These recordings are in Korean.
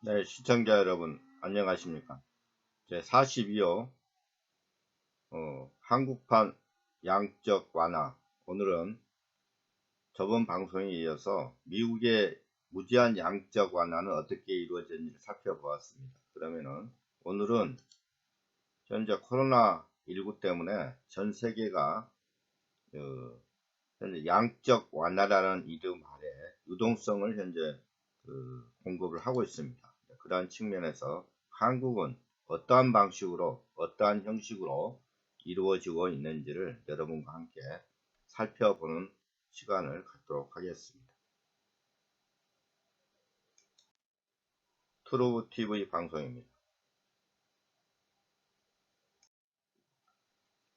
네, 시청자 여러분, 안녕하십니까. 제 42호, 어, 한국판 양적 완화. 오늘은 저번 방송에 이어서 미국의 무제한 양적 완화는 어떻게 이루어졌는지 살펴보았습니다. 그러면은 오늘은 현재 코로나19 때문에 전 세계가 어, 현재 양적 완화라는 이름 아래 유동성을 현재 그 공급을 하고 있습니다. 그러한 측면에서 한국은 어떠한 방식으로 어떠한 형식으로 이루어지고 있는지를 여러분과 함께 살펴보는 시간을 갖도록 하겠습니다. 트루브 TV 방송입니다.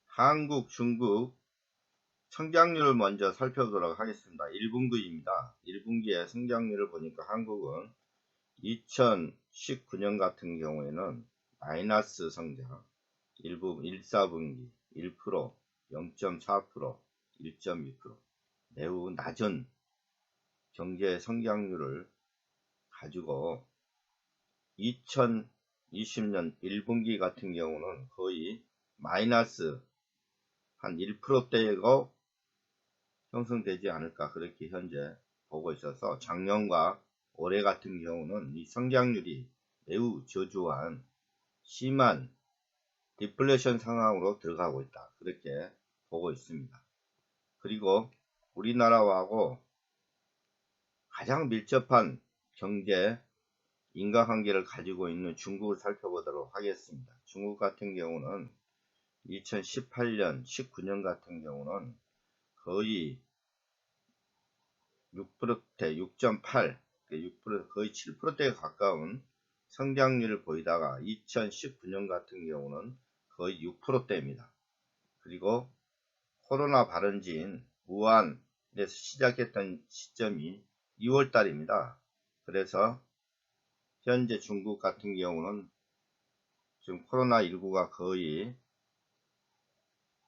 한국, 중국 성장률을 먼저 살펴보도록 하겠습니다. 1분기입니다. 1분기의 성장률을 보니까 한국은 2019년 같은 경우에는 마이너스 성장, 1부 1, 4분기 1%, 0.4%, 1.2% 매우 낮은 경제 성장률을 가지고 2020년 1분기 같은 경우는 거의 마이너스 한 1%대가 형성되지 않을까 그렇게 현재 보고 있어서 작년과 올해 같은 경우는 이 성장률이 매우 저조한 심한 디플레이션 상황으로 들어가고 있다. 그렇게 보고 있습니다. 그리고 우리나라하고 가장 밀접한 경제 인과관계를 가지고 있는 중국을 살펴보도록 하겠습니다. 중국 같은 경우는 2018년, 19년 같은 경우는 거의 6%대, 6.8, 6% 거의 7%대에 가까운 성장률을 보이다가 2019년 같은 경우는 거의 6%대입니다. 그리고 코로나 발원지인 우한에서 시작했던 시점이 2월달입니다. 그래서 현재 중국 같은 경우는 지금 코로나19가 거의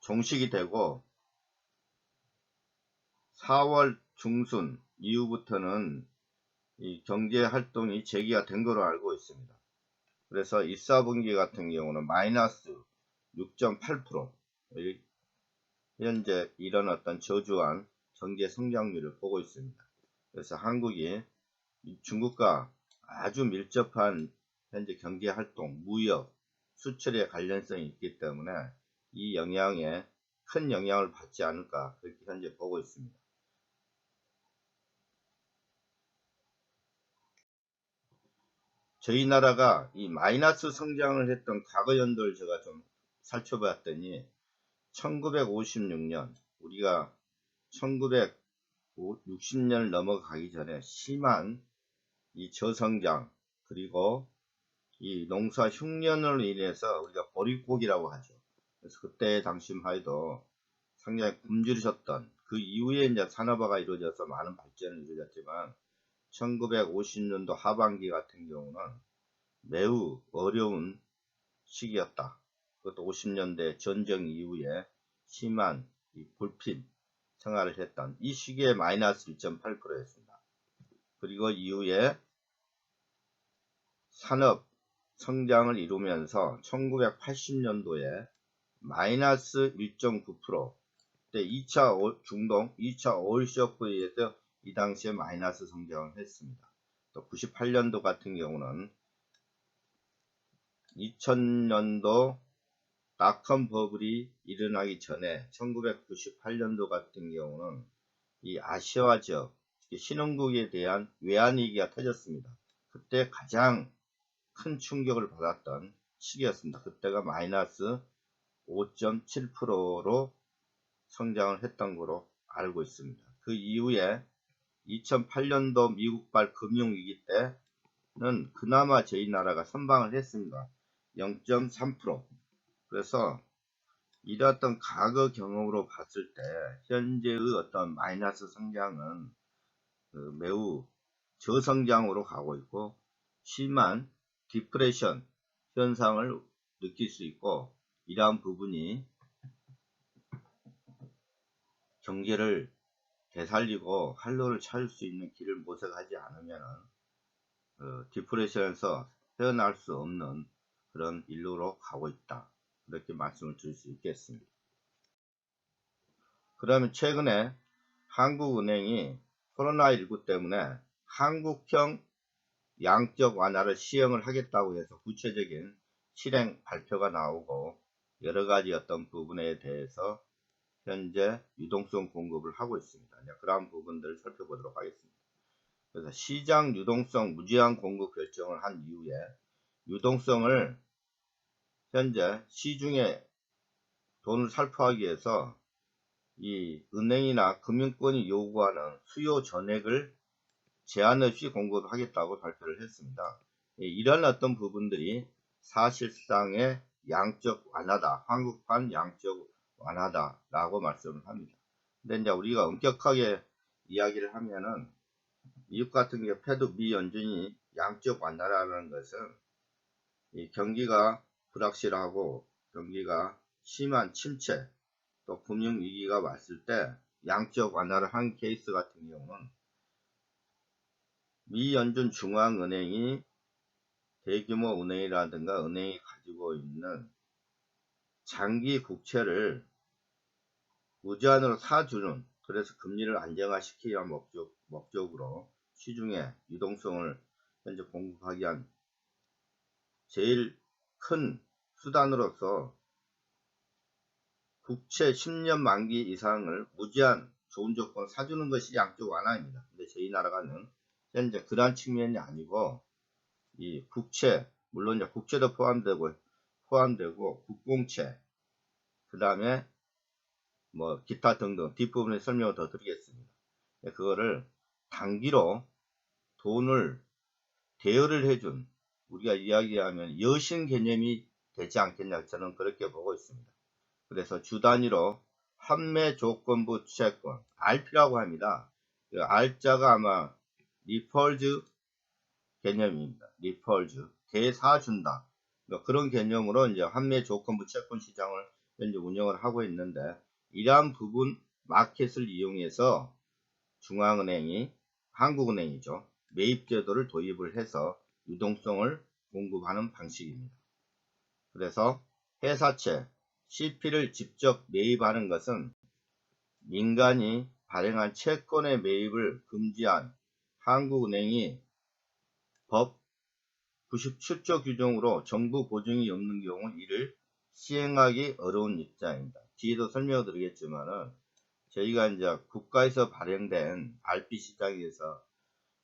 종식이 되고 4월 중순 이후부터는 이 경제 활동이 재개가 된 것으로 알고 있습니다. 그래서 1, 4분기 같은 경우는 마이너스 6.8% 현재 어떤 저조한 경제 성장률을 보고 있습니다. 그래서 한국이 중국과 아주 밀접한 현재 경제 활동, 무역, 수출의 관련성이 있기 때문에 이 영향에 큰 영향을 받지 않을까 그렇게 현재 보고 있습니다. 저희 나라가 이 마이너스 성장을 했던 과거 연도를 제가 좀 살펴봤더니 1956년 우리가 1960년을 넘어가기 전에 심한 이 저성장 그리고 이 농사 흉년으로 인해서 우리가 보릿고기라고 하죠. 그래서 그때 당시만 해도 상당히 굶주리셨던 그 이후에 이제 산업화가 이루어져서 많은 발전을 이루어졌지만 1950년도 하반기 같은 경우는 매우 어려운 시기였다. 그것도 50년대 전쟁 이후에 심한 이 불필 생활을 했던 이 시기에 마이너스 1.8%였습니다. 그리고 이후에 산업 성장을 이루면서 1980년도에 마이너스 1.9%, 때 2차 중동, 2차 오일 쇼크에 의해서 이 당시에 마이너스 성장을 했습니다. 또 98년도 같은 경우는 2000년도 닷컴 버블이 일어나기 전에 1998년도 같은 경우는 이 아시아 지역 신흥국에 대한 외환위기가 터졌습니다. 그때 가장 큰 충격을 받았던 시기였습니다. 그때가 마이너스 5.7%로 성장을 했던 거로 알고 있습니다. 그 이후에 2008년도 미국발 금융위기 때는 그나마 저희 나라가 선방을 했습니다. 0.3% 그래서 이러한 과거 경험으로 봤을 때 현재의 어떤 마이너스 성장은 그 매우 저성장으로 가고 있고 심한 디프레션 현상을 느낄 수 있고 이러한 부분이 경제를 되살리고 활로를 찾을 수 있는 길을 모색하지 않으면 그 디프레션에서 헤어날 수 없는 그런 일로로 가고 있다. 이렇게 말씀을 드릴 수 있겠습니다. 그러면 최근에 한국은행이 코로나19 때문에 한국형 양적 완화를 시행을 하겠다고 해서 구체적인 실행 발표가 나오고 여러 가지 어떤 부분에 대해서 현재 유동성 공급을 하고 있습니다. 그러한 부분들을 살펴보도록 하겠습니다. 그래서 시장 유동성 무제한 공급 결정을 한 이후에 유동성을 현재 시중에 돈을 살포하기 위해서 이 은행이나 금융권이 요구하는 수요 전액을 제한 없이 공급하겠다고 발표를 했습니다. 이런 어떤 부분들이 사실상의 양적 완화다. 한국판 양적 완화다라고 말씀을 합니다. 근데 이제 우리가 엄격하게 이야기를 하면은 미국 같은 경우 패드 미 연준이 양적 완화라는 것은 경기가 불확실하고 경기가 심한 침체 또 금융 위기가 왔을 때 양적 완화를 한 케이스 같은 경우는 미 연준 중앙은행이 대규모 은행이라든가 은행이 가지고 있는 장기 국채를 무제한으로 사주는 그래서 금리를 안정화시키려 목적, 목적으로 시중에 유동성을 현재 공급하기 위한 제일 큰 수단으로서 국채 10년 만기 이상을 무제한 좋은 조건 사주는 것이 양적 완화입니다. 근데 저희 나라가는 현재 그러한 측면이 아니고 이 국채 물론 이제 국채도 포함되고 포함되고 국공채 그 다음에 뭐 기타 등등 뒷부분에 설명을 더 드리겠습니다. 네, 그거를 단기로 돈을 대여를 해준 우리가 이야기하면 여신 개념이 되지 않겠냐 저는 그렇게 보고 있습니다. 그래서 주 단위로 판매 조건부 채권 RP라고 합니다. 그 R자가 아마 리펄즈 개념입니다. 리펄즈 대사준다 그러니까 그런 개념으로 이제 판매 조건부 채권 시장을 현재 운영을 하고 있는데 이러한 부분 마켓을 이용해서 중앙은행이 한국은행이죠. 매입제도를 도입을 해서 유동성을 공급하는 방식입니다. 그래서 회사채 CP를 직접 매입하는 것은 민간이 발행한 채권의 매입을 금지한 한국은행이 법 97조 규정으로 정부 보증이 없는 경우 이를 시행하기 어려운 입장입니다. 뒤에도 설명을 드리겠지만은 저희가 이제 국가에서 발행된 RP 시장에서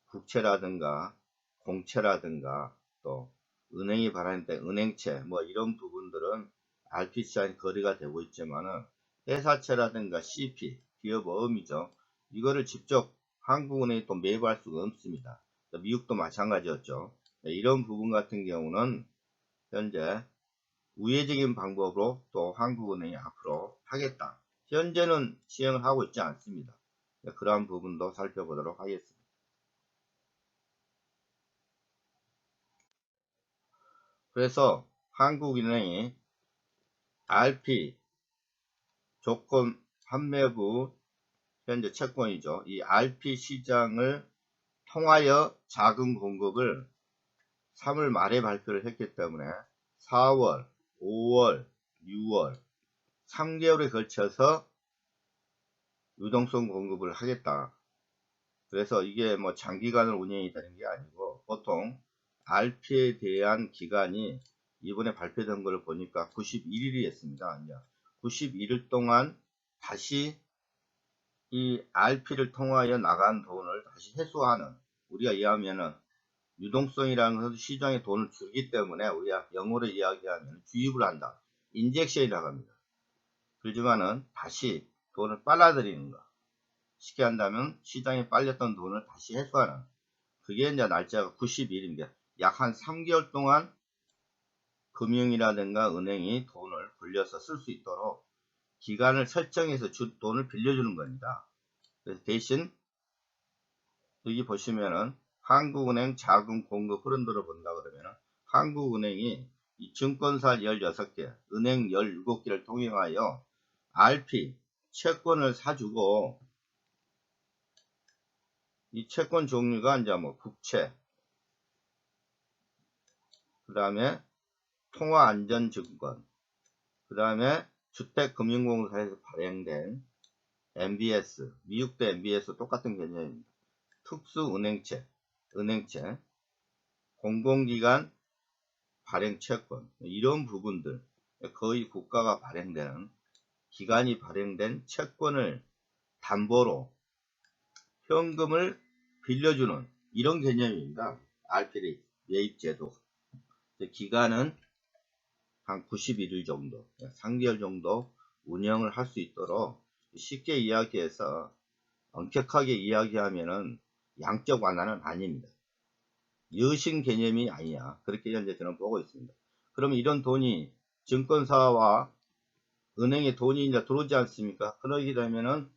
국채라든가 공채라든가 또 은행이 발행된 은행채 뭐 이런 부분들은 RP 시장에 거래가 되고 있지만은 회사채라든가 CP 기업 어음이죠. 이거를 직접 한국은행이 또 매입할 수가 없습니다. 미국도 마찬가지였죠. 네, 이런 부분 같은 경우는 현재 우회적인 방법으로 또 한국은행이 앞으로 하겠다. 현재는 시행을 하고 있지 않습니다. 네, 그러한 부분도 살펴보도록 하겠습니다. 그래서 한국은행이 RP 조건 판매부 현재 채권이죠. 이 RP 시장을 통하여 자금 공급을 3월 말에 발표를 했기 때문에 4월, 5월, 6월 3개월에 걸쳐서 유동성 공급을 하겠다. 그래서 이게 뭐 장기간을 운영이 되는 게 아니고 보통 RP에 대한 기간이 이번에 발표된 걸 보니까 91일이었습니다. 91일 동안 다시 이 RP를 통하여 나간 돈을 다시 회수하는 우리가 이해하면은 유동성이라는 것은 시장에 돈을 주기 때문에 우리가 영어로 이야기하면 주입을 한다. 인젝션이라고 합니다. 그렇지만은 다시 돈을 빨아들이는 거. 쉽게 한다면 시장에 빨렸던 돈을 다시 회수하는 그게 이제 날짜가 90일입니다. 약 한 3개월 동안 금융이라든가 은행이 돈을 불려서 쓸 수 있도록 기간을 설정해서 주, 돈을 빌려주는 겁니다. 그래서 대신 여기 보시면은 한국은행 자금 공급 흐름들을 본다 그러면은 한국은행이 이 증권사 16개, 은행 17개를 통행하여 RP 채권을 사주고 이 채권 종류가 이제 뭐 국채, 다음에 통화안전증권, 그 다음에 주택금융공사에서 발행된 MBS, 미국도 MBS 똑같은 개념입니다. 특수은행채, 은행채, 공공기관 발행채권 이런 부분들 거의 국가가 발행되는 기관이 발행된 채권을 담보로 현금을 빌려주는 이런 개념입니다. RPD 매입제도 기간은 한 91일 정도, 3개월 정도 운영을 할 수 있도록 쉽게 이야기해서 엄격하게 이야기하면은 양적 완화는 아닙니다. 여신 개념이 아니야. 그렇게 현재 저는 보고 있습니다. 그러면 이런 돈이 증권사와 은행에 돈이 이제 들어오지 않습니까? 그러게 되면은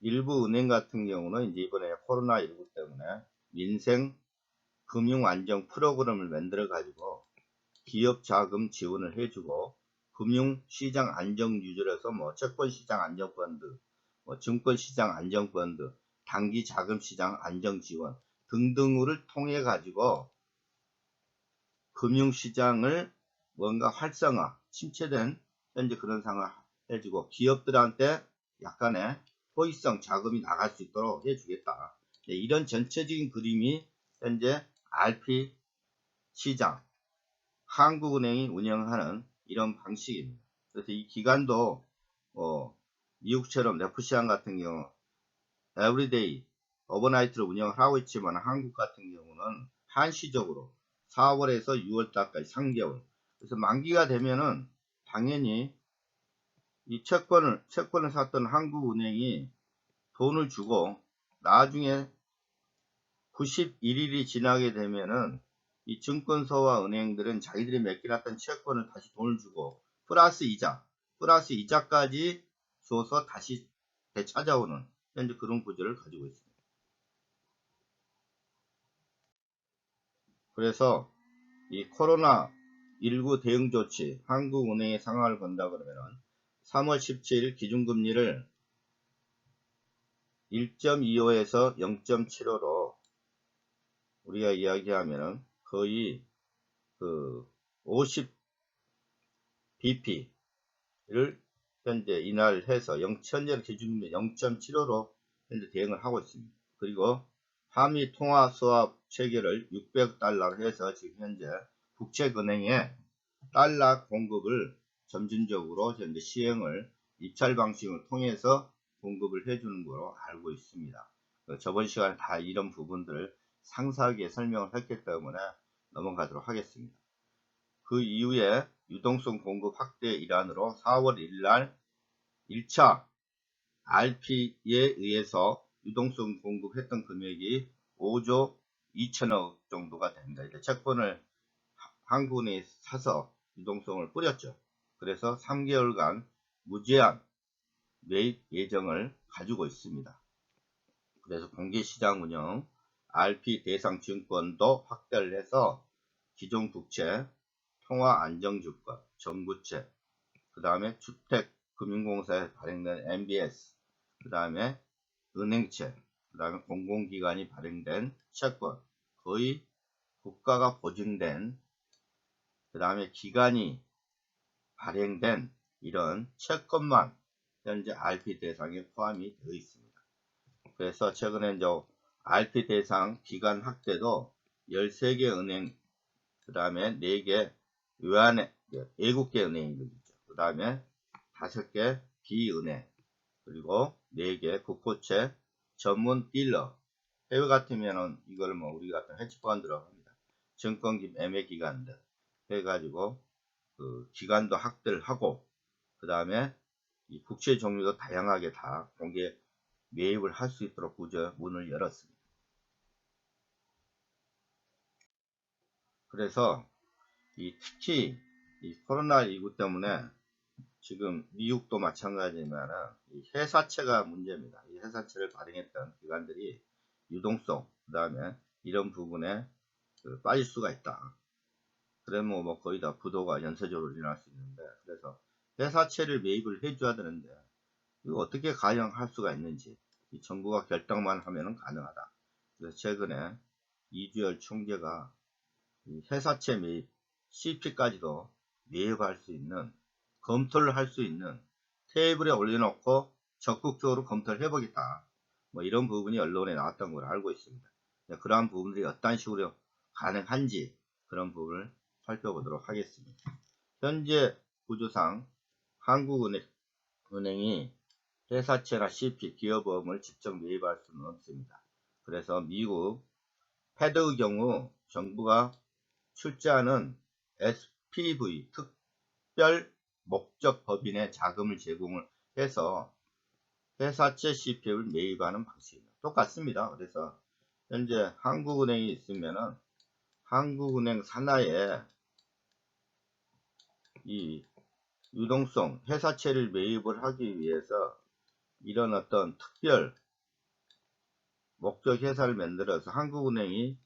일부 은행 같은 경우는 이제 이번에 코로나19 때문에 민생 금융 안정 프로그램을 만들어 가지고 기업 자금 지원을 해주고 금융 시장 안정 유지해서 뭐 채권 시장 안정 펀드, 뭐 증권 시장 안정 펀드, 단기 자금 시장 안정 지원 등등을 통해 가지고 금융 시장을 뭔가 활성화, 침체된 현재 그런 상황을 해주고 기업들한테 약간의 호의성 자금이 나갈 수 있도록 해주겠다. 네, 이런 전체적인 그림이 현재 RP 시장, 한국은행이 운영하는 이런 방식입니다. 그래서 이 기간도 어, 미국처럼 레프시안 같은 경우 에브리데이 어버나이트로 운영을 하고 있지만 한국 같은 경우는 한시적으로 4월에서 6월달까지 3개월. 그래서 만기가 되면은 당연히 이 채권을 채권을 샀던 한국은행이 돈을 주고 나중에 91일이 지나게 되면은 이 증권사와 은행들은 자기들이 맡겨놨던 채권을 다시 돈을 주고 플러스 이자, 플러스 이자까지 줘서 다시 되찾아오는 현재 그런 구조를 가지고 있습니다. 그래서 이 코로나 19 대응 조치 한국은행의 상황을 본다 그러면은 3월 17일 기준금리를 1.25에서 0.75로 우리가 이야기하면은 거의 그 50 bp를 현재 인하해서 0천년 기준금리 0.75로 현재 대응을 하고 있습니다. 그리고 한미 통화 수합 체결을 600달러로 해서 지금 현재 국책은행에 달러 공급을 점진적으로 현재 시행을 입찰 방식을 통해서 공급을 해주는 거로 알고 있습니다. 그 저번 시간에 다 이런 부분들을 상세하게 설명을 했기 때문에 넘어가도록 하겠습니다. 그 이후에 유동성 공급 확대 일환으로 4월 1일 날 1차 RP에 의해서 유동성 공급했던 금액이 5조 2천억 정도가 됩니다. 이제 채권을 한국은행에 사서 유동성을 뿌렸죠. 그래서 3개월간 무제한 매입 예정을 가지고 있습니다. 그래서 공개시장 운영, RP 대상 증권도 확대를 해서 기존 국채, 통화 안정주권, 정부채, 그 다음에 주택 금융공사에 발행된 MBS, 그 다음에 은행채, 그 다음에 공공기관이 발행된 채권, 거의 국가가 보증된, 그 다음에 기관이 발행된 이런 채권만 현재 RP 대상에 포함이 되어 있습니다. 그래서 최근에 이제 RP 대상 기간 확대도 13개 은행, 그 다음에 4개 외환, 외국계 은행이죠. 그 다음에 5개 비은행, 그리고 4개 국고채 전문 딜러. 해외 같으면은 이걸 뭐 우리 같은 헤지펀드라고 합니다. 증권기 매매 기관들 해가지고 그 기간도 확대를 하고 그 다음에 이 국채 종류도 다양하게 다 공개 매입을 할 수 있도록 구조 문을 열었습니다. 그래서 이 특히 이 코로나19 때문에 지금 미국도 마찬가지지만 이 회사채가 문제입니다. 이 회사채를 발행했던 기관들이 유동성 그 다음에 이런 부분에 그 빠질 수가 있다. 그러면 뭐 거의 다 부도가 연쇄적으로 일어날 수 있는데 그래서 회사채를 매입을 해줘야 되는데 이거 어떻게 가능할 수가 있는지 이 정부가 결정만 하면 가능하다. 그래서 최근에 이주열 총재가 이 회사채 매입, CP까지도 매입할 수 있는, 검토를 할 수 있는 테이블에 올려놓고 적극적으로 검토를 해보겠다. 뭐 이런 부분이 언론에 나왔던 걸 알고 있습니다. 네, 그러한 부분들이 어떤 식으로 가능한지 그런 부분을 살펴보도록 하겠습니다. 현재 구조상 한국은행이 회사채나 CP, 기업보험을 직접 매입할 수는 없습니다. 그래서 미국 패드의 경우 정부가 출자하는 SPV 특별 목적 법인에 자금을 제공을 해서 회사채 CP를 매입하는 방식입니다. 똑같습니다. 그래서 현재 한국은행이 있으면은 한국은행 산하에 이 유동성 회사채를 매입을 하기 위해서 이런 어떤 특별 목적 회사를 만들어서 한국은행이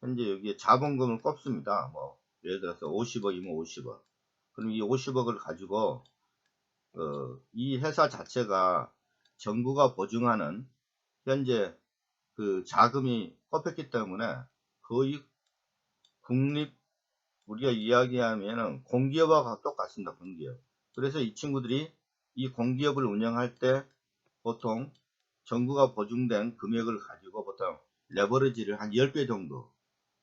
현재 여기에 자본금을 꼽습니다. 뭐 예를 들어서 50억이면 50억. 그럼 이 50억을 가지고 어, 이 회사 자체가 정부가 보증하는 현재 그 자금이 꼽혔기 때문에 거의 국립 우리가 이야기하면은 공기업과 똑같습니다. 공기업. 그래서 이 친구들이 이 공기업을 운영할 때 보통 정부가 보증된 금액을 가지고 보통 레버리지를 한 10배 정도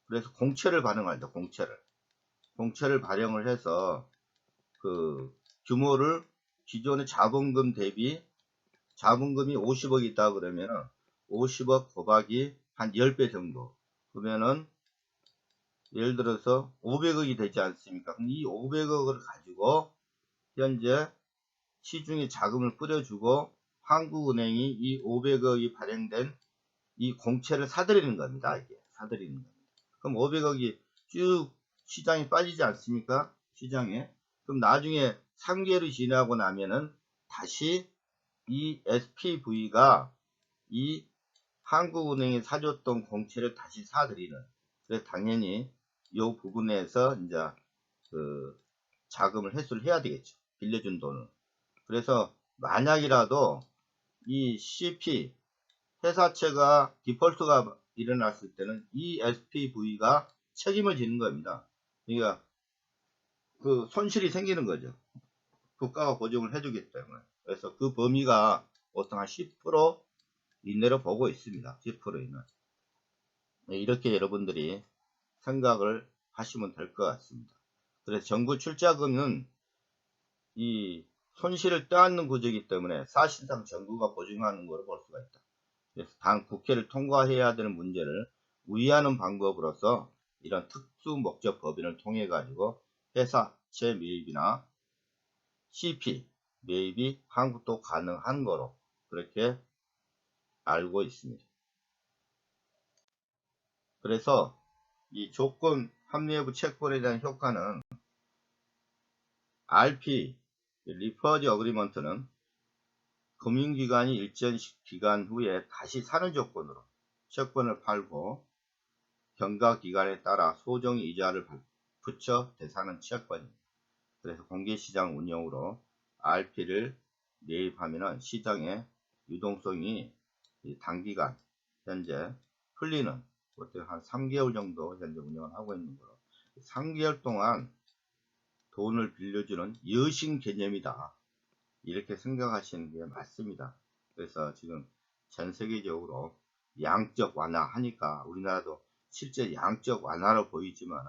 그래서 공채를 발행하죠. 공채를. 공채를 발행을 해서 그 규모를 기존의 자본금 대비 자본금이 50억 있다 그러면은 50억 곱하기 한 10배 정도. 그러면은 예를 들어서 500억이 되지 않습니까? 그럼 이 500억을 가지고 현재 시중에 자금을 뿌려주고 한국은행이 이 500억이 발행된 이 공채를 사들이는 겁니다. 이게 사들이는 겁니다. 그럼 500억이 쭉 시장에 빠지지 않습니까? 시장에. 그럼 나중에 3개월이 지나고 나면은 다시 이 SPV가 이 한국은행이 사줬던 공채를 다시 사들이는. 그래서 당연히 이 부분에서 이제 그 자금을 회수를 해야 되겠죠. 빌려준 돈을. 그래서 만약이라도 이 CP 회사채가 디폴트가 일어났을 때는 이 SPV가 책임을 지는 겁니다. 그러니까 그 손실이 생기는 거죠. 국가가 보증을 해주기 때문에. 그래서 그 범위가 보통 한 10% 이내로 보고 있습니다. 10% 이내. 네, 이렇게 여러분들이 생각을 하시면 될 것 같습니다. 그래서 정부 출자금은 이 손실을 떠안는 구조이기 때문에 사실상 정부가 보증하는 것으로 볼 수가 있다. 그래서 당 국회를 통과해야 되는 문제를 우회하는 방법으로서 이런 특수 목적 법인을 통해 가지고 회사채 매입이나 CP 매입이 한국도 가능한 거로 그렇게 알고 있습니다. 그래서 이 조건 합리여부 채권에 대한 효과는 RP 리퍼지 어그리먼트는 금융기관이 일정 기간 후에 다시 사는 조건으로 채권을 팔고 경과기간에 따라 소정 이자를 붙여 대사는 채권입니다. 그래서 공개시장 운영으로 RP를 매입하면 시장의 유동성이 단기간 현재 풀리는 보통 한 3개월 정도 현재 운영을 하고 있는 거로 3개월 동안 돈을 빌려주는 여신 개념이다. 이렇게 생각하시는 게 맞습니다. 그래서 지금 전 세계적으로 양적 완화 하니까 우리나라도 실제 양적 완화로 보이지만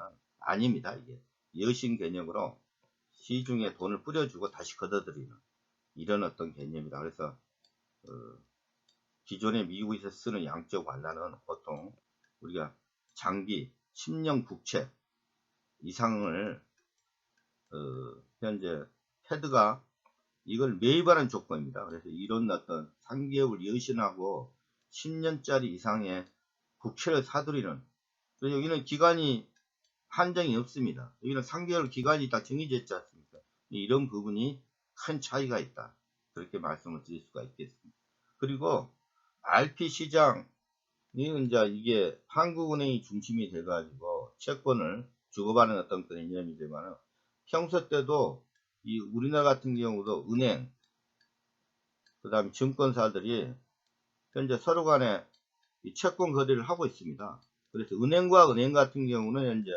아닙니다. 이게 여신 개념으로 시중에 돈을 뿌려주고 다시 걷어들이는 이런 어떤 개념이다. 그래서 어, 기존에 미국에서 쓰는 양적 완화는 보통 우리가 장기 10년 국채 이상을 어, 현재 패드가 이걸 매입하는 조건입니다. 그래서 이런 어떤 3개월 여신하고 10년짜리 이상의 국채를 사들이는 여기는 기간이 한정이 없습니다. 여기는 3개월 기간이 다 정해져 있지 않습니까? 이런 부분이 큰 차이가 있다. 그렇게 말씀을 드릴 수가 있겠습니다. 그리고 RP 시장이 이제 이게 한국은행이 중심이 돼가지고 채권을 주고받는 어떤 그런 개념이지만 평소 때도 이 우리나라 같은 경우도 은행 그 다음에 증권사들이 현재 서로 간에 이 채권 거래를 하고 있습니다. 그래서 은행과 은행 같은 경우는 현재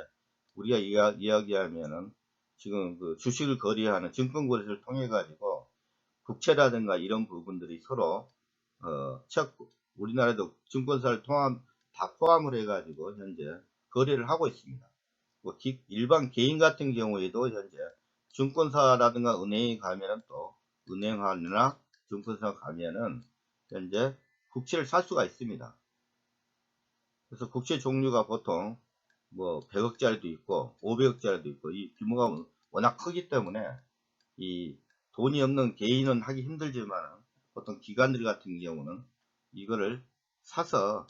우리가 이야, 이야기하면은 지금 그 주식을 거래하는 증권 거래소를 통해 가지고 국채라든가 이런 부분들이 서로 어, 책 우리나라도 증권사를 통함 다 포함을 해 가지고 현재 거래를 하고 있습니다. 뭐 기- 일반 개인 같은 경우에도 현재 증권사라든가 은행에 가면은 또 은행하나 증권사 가면은 현재 국채를 살 수가 있습니다. 그래서 국채 종류가 보통 뭐 100억짜리도 있고 500억짜리도 있고 이 규모가 워낙 크기 때문에 이 돈이 없는 개인은 하기 힘들지만 보통 기관들 같은 경우는 이거를 사서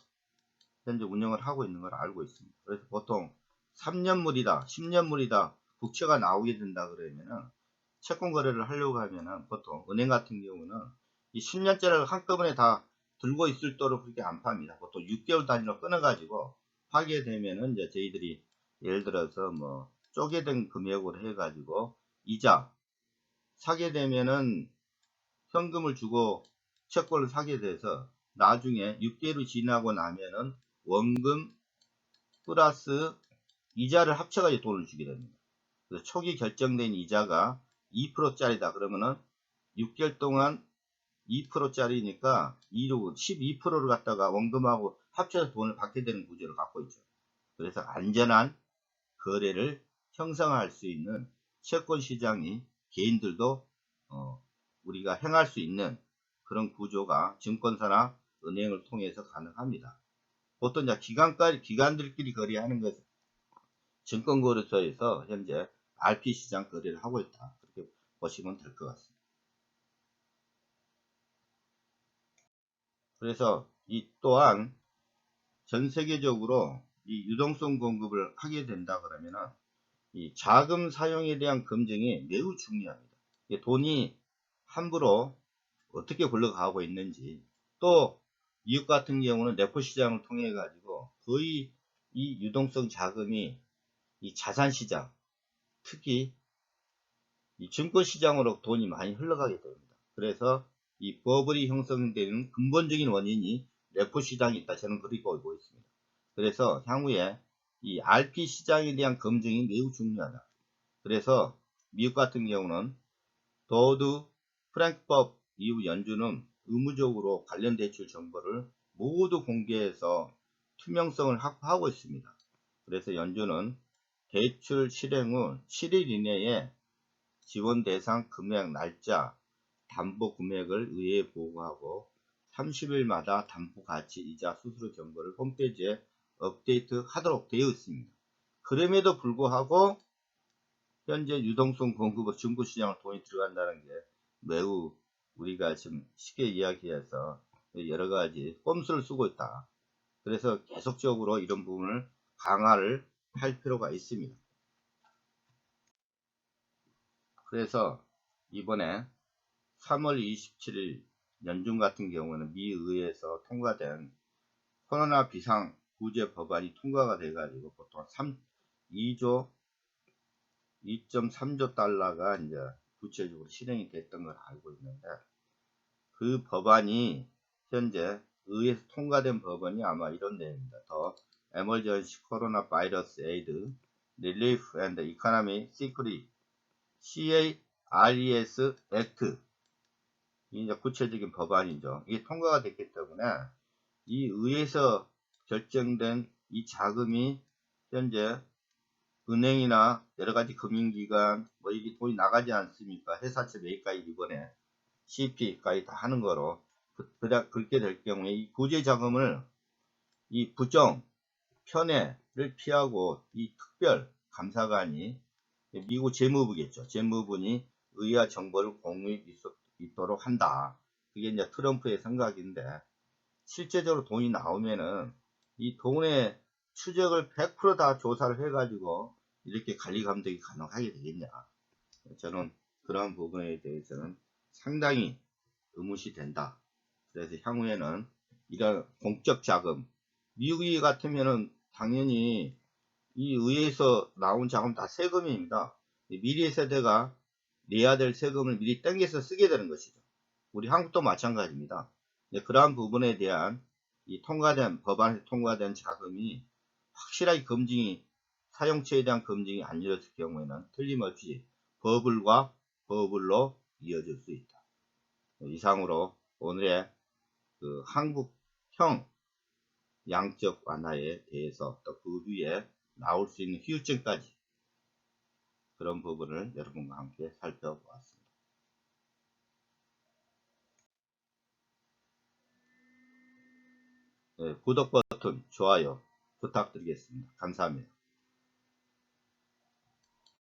현재 운영을 하고 있는 걸 알고 있습니다. 그래서 보통 3년물이다, 10년물이다, 국채가 나오게 된다 그러면은 채권 거래를 하려고 하면은 보통 은행 같은 경우는 이 10년짜리를 한꺼번에 다 들고 있을 도록 그렇게 안 팝니다. 보통 6개월 단위로 끊어가지고 하게 되면은 이제 저희들이 예를 들어서 뭐 쪼개된 금액으로 해가지고 이자 사게 되면은 현금을 주고 채권을 사게 돼서 나중에 6개월이 지나고 나면은 원금 플러스 이자를 합쳐가지고 돈을 주게 됩니다. 그래서 초기 결정된 이자가 2%짜리다 그러면은 6개월 동안 2%짜리니까 2로 12%를 갖다가 원금하고 합쳐서 돈을 받게 되는 구조를 갖고 있죠. 그래서 안전한 거래를 형성할 수 있는 채권 시장이 개인들도 어, 우리가 행할 수 있는 그런 구조가 증권사나 은행을 통해서 가능합니다. 보통 이제 기관까지 기관들끼리 거래하는 것은 증권거래소에서 현재 RP 시장 거래를 하고 있다. 그렇게 보시면 될 것 같습니다. 그래서 이 또한 전 세계적으로 이 유동성 공급을 하게 된다 그러면은 이 자금 사용에 대한 검증이 매우 중요합니다. 돈이 함부로 어떻게 굴러가고 있는지 또 미국 같은 경우는 내포 시장을 통해 가지고 거의 이 유동성 자금이 이 자산 시장 특히 이 증권 시장으로 돈이 많이 흘러가게 됩니다. 그래서 이 버블이 형성되는 근본적인 원인이 레포 시장이 있다. 저는 그렇게 보고 있습니다. 그래서 향후에 이 RP 시장에 대한 검증이 매우 중요하다. 그래서 미국 같은 경우는 도드 프랭크법 이후 연준은 의무적으로 관련 대출 정보를 모두 공개해서 투명성을 확보하고 있습니다. 그래서 연준은 대출 실행 후 7일 이내에 지원 대상 금액 날짜, 담보 금액을 의회에 보고하고 30일마다 담보 가치 이자 수수료 정보를 홈페이지에 업데이트 하도록 되어 있습니다. 그럼에도 불구하고 현재 유동성 공급의 중고 시장을 돈이 들어간다는 게 매우 우리가 지금 쉽게 이야기해서 여러 가지 꼼수를 쓰고 있다. 그래서 계속적으로 이런 부분을 강화를 할 필요가 있습니다. 그래서 이번에 3월 27일 연중 같은 경우는 미 의회에서 통과된 코로나 비상 구제 법안이 통과가 돼가지고 보통 3, 2조 2.3조 달러가 이제 구체적으로 실행이 됐던 걸 알고 있는데 그 법안이 현재 의회에서 통과된 법안이 아마 이런 내용입니다. 더 에머전시 코로나 바이러스 에이드 릴리프 앤드 이코노미 시크릿 CARES 액트 이제 구체적인 법안이죠. 이게 통과가 됐기 때문에 이 의회에서 결정된 이 자금이 현재 은행이나 여러 가지 금융기관 뭐 이게 돈이 나가지 않습니까? 회사채 매입까지 이번에 CP까지 다 하는 거로 그, 그렇게 될 경우에 이 구제 자금을 이 부정 편애를 피하고 이 특별 감사관이 미국 재무부겠죠. 재무부니 의회와 정보를 공유할 수 있도록 한다. 그게 이제 트럼프의 생각인데 실제적으로 돈이 나오면은 이 돈의 추적을 100%다 조사를 해가지고 이렇게 관리 감독이 가능하게 되겠냐. 저는 그런 부분에 대해서는 상당히 의무시 된다. 그래서 향후에는 이런 공적 자금, 미국이 같으면은 당연히 이 의회에서 나온 자금 다 세금입니다. 미래 세대가 내야 될 세금을 미리 땡겨서 쓰게 되는 것이죠. 우리 한국도 마찬가지입니다. 네, 그러한 부분에 대한 이 통과된 법안에서 통과된 자금이 확실하게 검증이 사용처에 대한 검증이 안 이루어질 경우에는 틀림없이 버블과 버블로 이어질 수 있다. 이상으로 오늘의 그 한국형 양적 완화에 대해서 또그 위에 나올 수 있는 후유증까지 그런 부분을 여러분과 함께 살펴보았습니다. 네, 구독 버튼, 좋아요 부탁드리겠습니다. 감사합니다.